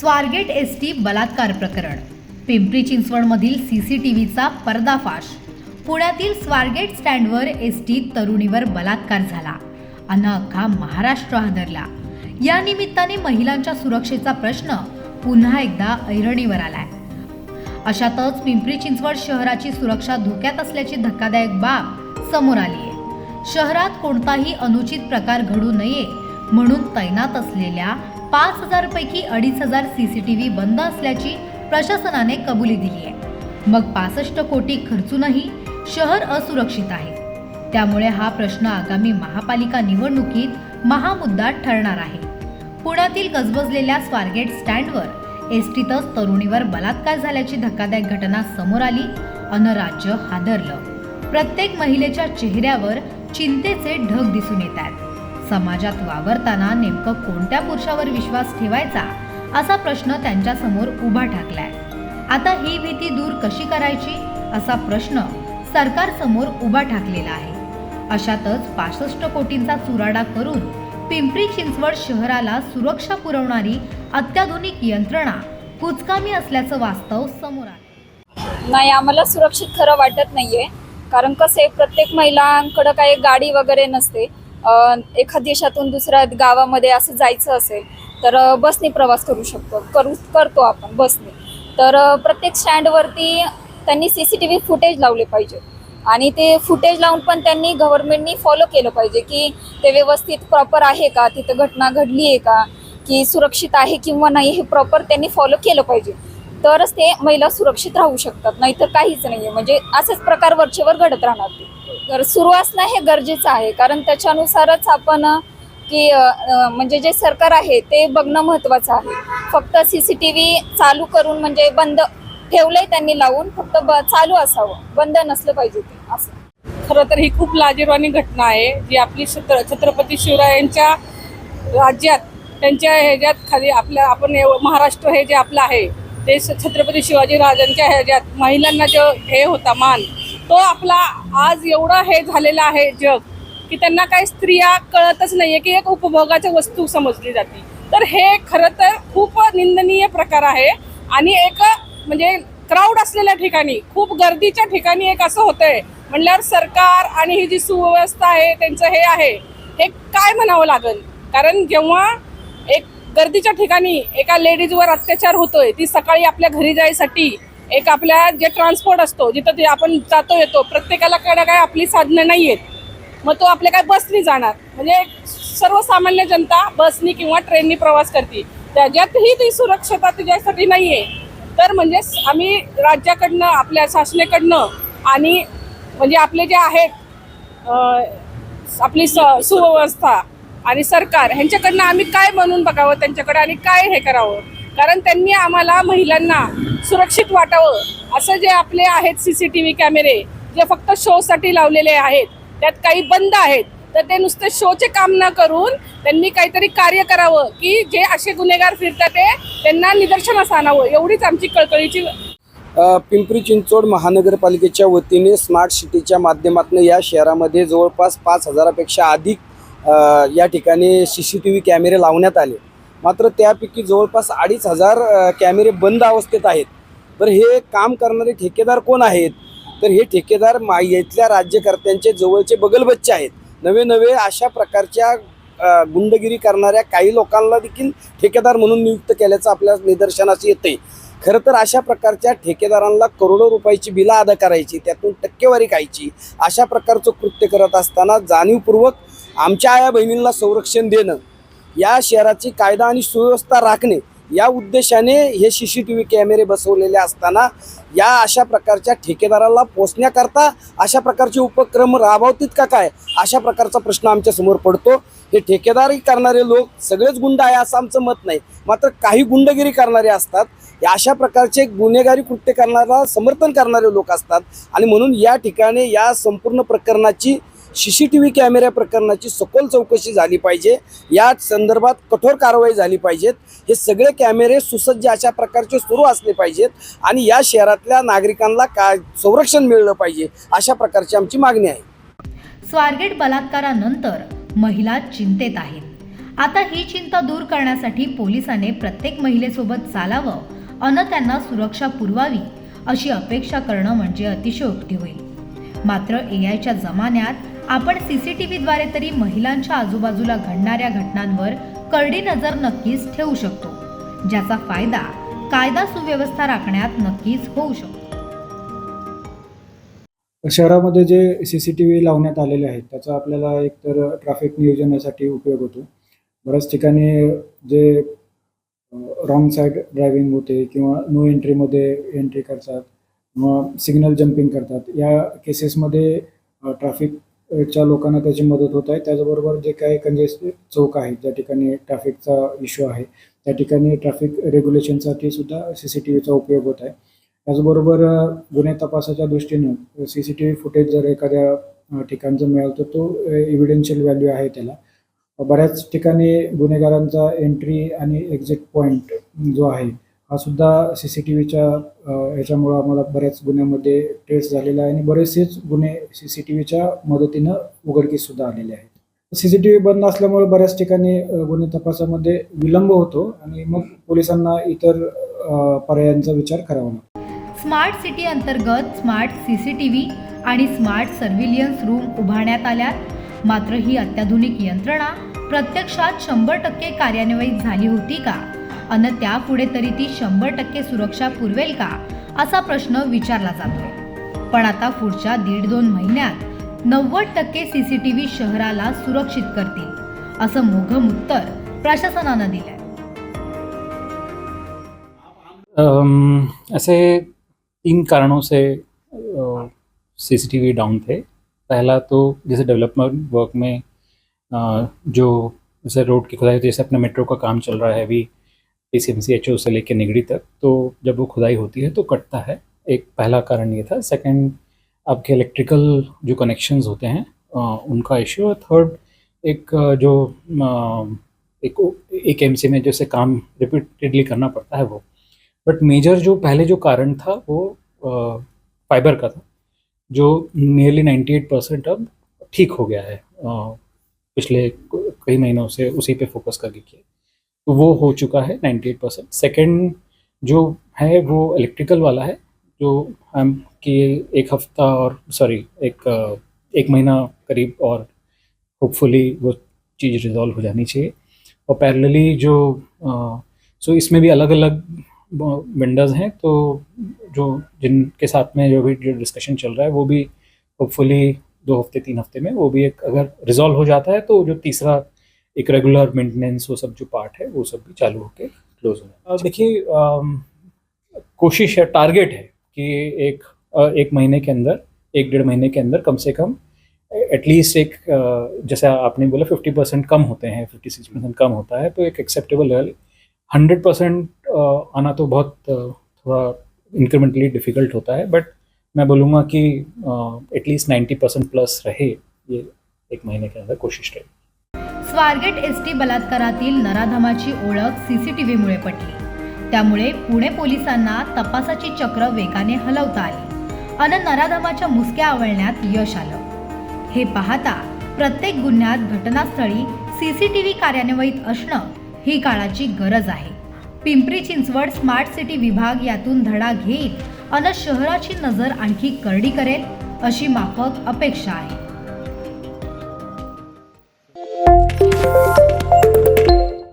Swargate S T बलात्कार प्रकरण. पिंपरी चिंचवडमधील सी सी टी व्हीचा पर्दाफाश. पुण्यातील स्वारगेट स्टँडवर एस टी तरुणीवर बलात्कार झाला. अन अख्खा महाराष्ट्र हादरला. या निमित्ताने महिलांच्या सुरक्षेचा प्रश्न पुन्हा एकदा ऐरणीवर आलाय. अशातच पिंपरी चिंचवड शहराची सुरक्षा धोक्यात असल्याची धक्कादायक बाब समोर आली आहे शहरात कोणताही अनुचित प्रकार घडू नये म्हणून तैनात असलेल्या पाच हजार पैकी अडीच हजार सीसीटीव्ही बंद असल्याची प्रशासनाने कबुली दिली आहे. मग पासष्ट कोटी खर्चूनही शहर असुरक्षित आहे. त्यामुळे हा प्रश्न आगामी महापालिका निवडणुकीत महामुद्दा ठरणार आहे. पुण्यातील गजबजलेल्या स्वारगेट स्टँडवर एस टीतच तरुणीवर बलात्कार झाल्याची धक्कादायक घटना समोर आली अन राज्य हादरलं. प्रत्येक महिलेच्या चेहऱ्यावर चिंतेचे ढग दिसून येत आहेत. समाजात वावरताना नेमकं कोणत्या पुरुषावर विश्वास ठेवायचा असा प्रश्न त्यांच्यासमोर उभा ठाकलाय. आता ही भीती दूर कशी करायची असा प्रश्न सरकारसमोर उभा ठाकलेला आहे. अशातच पासष्ट कोटींचा चुराडा करून पिंपरी चिंचवड शहराला सुरक्षा पुरवणारी अत्याधुनिक यंत्रणा कुचकामी असल्याचं वास्तव समोर आलं. नाही आम्हाला सुरक्षित खरं वाटत नाहीये. कारण कसं प्रत्येक महिलांकडं काही गाडी वगैरे नसते. एखाद देशातून दुसऱ्या गावामध्ये असं जायचं असेल तर बसने प्रवास करू शकतो. करू करतो आपण बसने. तर प्रत्येक स्टँडवरती त्यांनी C C T V footage लावले पाहिजे. आणि ते फुटेज लावून पण त्यांनी गव्हर्नमेंटनी फॉलो केलं पाहिजे की ते व्यवस्थित प्रॉपर आहे का? तिथं घटना घडली आहे का? की सुरक्षित आहे किंवा नाही हे प्रॉपर त्यांनी फॉलो केलं पाहिजे. तरच ते महिला सुरक्षित राहू शकतात नाहीतर काहीच नाही आहे म्हणजे असेच प्रकार वरचेवर घडत राहणार ते. तर सुरू असणं हे गरजेचं आहे कारण त्याच्यानुसारच आपण की म्हणजे जे सरकार आहे ते बघणं महत्त्वाचं आहे. फक्त सी सी टी व्ही चालू करून म्हणजे बंद ठेवलंय त्यांनी लावून फक्त ब चालू असावं. बंद नसलं पाहिजे ते असं. खरं तर ही खूप लाजीरवाणी घटना आहे जी आपली छत्र छत्रपती शिवरायांच्या राज्यात त्यांच्या ह्याच्यात खाली आपल्या आपण एव- महाराष्ट्र हे जे आपलं आहे ते स- छत्रपती शिवाजी राजांच्या ह्याच्यात महिलांना जो हे होता मान तो आपला आज एवढा हे झालेला आहे जग की त्यांना काही स्त्रिया कळतच नाहीये की एक उपभोगाच्या वस्तू समजली जाते. तर हे खरं तर खूप निंदनीय प्रकार आहे आणि एक म्हणजे क्राऊड असलेल्या ठिकाणी खूप गर्दीच्या ठिकाणी एक असं होतंय म्हणल्यावर सरकार आणि ही जी सुव्यवस्था आहे त्यांचं हे आहे हे काय म्हणावं लागेल? कारण जेव्हा एक गर्दीच्या ठिकाणी एका लेडीजवर अत्याचार होतोय ती सकाळी आपल्या घरी जायसाठी एक आपल्या जे ट्रान्सपोर्ट असतो जिथं ते आपण जातो येतो प्रत्येकाला कडे काय आपली साधनं नाही आहेत मग तो आपल्या काय बसनी जाणार. म्हणजे सर्वसामान्य जनता बसनी किंवा ट्रेननी प्रवास करते. त्याच्यातही ती सुरक्षता तिच्यासाठी नाही आहे तर म्हणजे आम्ही राज्याकडनं आपल्या शासनेकडनं आणि म्हणजे आपले जे आहेत आपली स सुव्यवस्था आणि सरकार ह्यांच्याकडनं आम्ही काय म्हणून बघावं त्यांच्याकडे आणि काय हे करावं? कारण त्यांनी आम्हाला महिलांना सुरक्षित वाटावं. असं जे आपले आहेत सी सी टी व्ही कॅमेरे जे फक्त शोसाठी लावलेले आहेत त्यात काही बंद आहेत तर ते नुसते शोचे काम न करून त्यांनी काहीतरी कार्य करावं की जे असे गुन्हेगार फिरतात ते त्यांना निदर्शनास आणावं. एवढीच आमची कळकळीची पिंपरी चिंचवड महानगरपालिकेच्या वतीने स्मार्ट सिटीच्या माध्यमातून या शहरामध्ये जवळपास पाच हजारापेक्षा अधिक या ठिकाणी सी सी टी व्ही कॅमेरे लावण्यात आले. मात्र त्यापैकी जवळपास अडीच हजार कॅमेरे बंद अवस्थेत आहेत. तर हे काम करणारे ठेकेदार कोण आहेत? तर हे ठेकेदार मा इथल्या राज्यकर्त्यांचे जवळचे बगलबच्चे आहेत. नवे नवे अशा प्रकारच्या गुंडगिरी करणाऱ्या काही लोकांना देखील ठेकेदार म्हणून नियुक्त केल्याचं आपल्या निदर्शनास येते खरं तर अशा प्रकारच्या ठेकेदारांना करोडो रुपयाची बिलं अदा करायची त्यातून टक्केवारी खायची अशा प्रकारचं कृत्य करत असताना जाणीवपूर्वक आमच्या आया बहिणींना संरक्षण देणं या शहराची कायदा आणि सुव्यवस्था राखणे या उद्देशाने हे सी सी टी व्ही कॅमेरे बसवलेले असताना या अशा प्रकारच्या ठेकेदाराला पोचण्याकरता अशा प्रकारचे उपक्रम राबवतील का काय? अशा प्रकारचा प्रश्न आमच्यासमोर पडतो. हे ठेकेदारी करणारे लोक सगळेच गुंड आहे असं आमचं मत नाही. मात्र काही गुंडगिरी करणारे असतात. या अशा प्रकारचे गुन्हेगारी कृत्य करणारा समर्थन करणारे लोक असतात. आणि म्हणून या ठिकाणी या संपूर्ण प्रकरणाची सी सी टी व्ही कॅमेऱ्या प्रकरणाची सखोल चौकशी झाली पाहिजे. या संदर्भात कठोर कारवाई झाली पाहिजेत. हे सगळे कॅमेरे सुसज्ज अशा प्रकारचे सुरू असले पाहिजेत आणि या शहरातल्या नागरिकांना काय संरक्षण मिळलं पाहिजे अशा प्रकारची आमची मागणी आहे. स्वारगेट बलात्कारानंतर महिला चिंतेत आहेत. आता ही चिंता दूर करण्यासाठी पोलिसांनी प्रत्येक महिलेसोबत चालावं अन त्यांना सुरक्षा पुरवावी अशी अपेक्षा करणं म्हणजे अतिशयोक्ती होईल. मात्र ए आयच्या जमान्यात आपण सी सी टी व्हीद्वारे तरी महिलांच्या आजूबाजूला घडणाऱ्या घटनांवर करडी नजर नक्कीच ठेवू शकतो. ज्याचा फायदा कायदा सुव्यवस्था राखण्यात नक्कीच होऊ शकतो. शहरामध्ये जे सी सी टी व्ही लावण्यात आलेले आहेत त्याचा आपल्याला एकतर ट्रॅफिक नियोजनासाठी उपयोग होतो. बऱ्याच ठिकाणी जे रॉंग साईड ड्रायव्हिंग होते किंवा नो एंट्रीमध्ये एंट्री करतात किंवा सिग्नल जम्पिंग करतात या केसेसमध्ये ट्रॅफिक च्या लोकांना त्याची मदत होत आहे. त्याचबरोबर जे काही कंजेस्ट चौक आहेत ज्या ठिकाणी ट्रॅफिकचा इश्यू आहे त्या ठिकाणी ट्रॅफिक रेग्युलेशनसाठी सुद्धा सी सी टी व्हीचा उपयोग होत आहे. त्याचबरोबर गुन्हे तपासाच्या दृष्टीनं C C T V footage जर एखाद्या ठिकाणचं मिळालं तर तो इव्हिडेन्शियल व्हॅल्यू आहे त्याला. बऱ्याच ठिकाणी गुन्हेगारांचा एंट्री आणि एक्झिट पॉईंट जो आहे हा सुद्धा सी सी टी व्हीच्या याच्यामुळं आम्हाला बऱ्याच गुन्ह्यामध्ये ट्रेस झालेला आहे आणि बरेचसेच गुन्हे सी सी टी व्हीच्या मदतीनं उघडकीस सुद्धा आलेले आहेत. सी सी टी व्ही बंद असल्यामुळे बऱ्याच ठिकाणी गुन्हे तपासामध्ये विलंब होतो आणि मग पोलिसांना इतर पर्यायांचा विचार करावा लागतो. स्मार्ट सिटी अंतर्गत smart C C T V आणि स्मार्ट सर्व्हिलियन्स रूम उभारण्यात आल्या मात्र ही अत्याधुनिक यंत्रणा प्रत्यक्षात शंभर टक्के कार्यान्वयित झाली होती का? अन त्यापुढे तरी ती शंभर टक्के सुरक्षा पुरवेल का? असा प्रश्न विचारला जातोय. पण आता पुढच्या दीड दोन महिन्यात नव्वद टक्के सी सी टी व्ही शहराला सुरक्षित करतील असं मोघम उत्तर प्रशासनानं दिलंय. ऐसे तीन कारणों से सीसीटीवी डाउन थे. पहला तो जैसे डेवलपमेंट वर्क में जो जैसे रोड की खुदाई जैसे अपने मेट्रो का काम चल रहा है अभी टी सी एच ओ से लेकर निगड़ी तक तो जब वो खुदाई होती है तो कटता है। एक पहला कारण ये था। सेकंड आपके इलेक्ट्रिकल जो कनेक्शंस होते हैं उनका इश्यू और थर्ड एक जो एक एक एम सी में जैसे काम रिपीटेडली करना पड़ता है वो। बट मेजर जो, पहले जो कारण था वो फाइबर का था, जो नियरली 98 परसेंट अब ठीक हो गया है। पिछले कई महीनों से उसी पे फोकस करके किया। तो वो हो चुका है 98 परसेंट। सेकेंड जो है वो इलेक्ट्रिकल वाला है जो हम कि एक हफ़्ता और सॉरी एक एक महीना करीब और होपफुली वो चीज़ रिजॉल्व हो जानी चाहिए। और पैरेलली जो आ, सो इसमें भी अलग अलग विंडोज़ हैं तो जो जिनके साथ में जो भी जो डिस्कशन चल रहा है वो भी होपफुली दो हफ़्ते तीन हफ़्ते में वो भी एक अगर रिजॉल्व हो जाता है तो जो तीसरा एक रेगुलर मेंटेनेंस वो सब जो पार्ट है, वो सब भी चालू होके क्लोज हो देखिए कोशिश है टारगेट है कि एक एक महीने के अंदर, एक डेढ़ महीने के अंदर कम से कम एटलीस्ट एक जैसे आपने बोला फिफ्टी परसेंट कम होते हैं फिफ्टी सिक्स परसेंट कम होता है तो एक एक्सेप्टेबल लेवल हंड्रेड परसेंट आना तो बहुत थोड़ा इंक्रीमेंटली डिफ़िकल्ट होता है बट मैं बोलूँगा कि एटलीस्ट नाइन्टी परसेंट प्लस रहे ये एक महीने के अंदर कोशिश रहे। स्वारगेट एस टी बलात्कारातील नराधमाची ओळख सीसीटीव्हीमुळे पटली. त्यामुळे पुणे पोलिसांना तपासाची चक्र वेगाने हलवता आली अन नराधमाच्या मुसक्या आवळण्यात यश आलं. हे पाहता प्रत्येक गुन्ह्यात घटनास्थळी सीसीटीव्ही कार्यान्वित असणं ही काळाची गरज आहे. पिंपरी चिंचवड स्मार्ट सिटी विभाग यातून धडा घेईल अन शहराची नजर आणखी करडी करेल अशी माफक अपेक्षा आहे. Bye.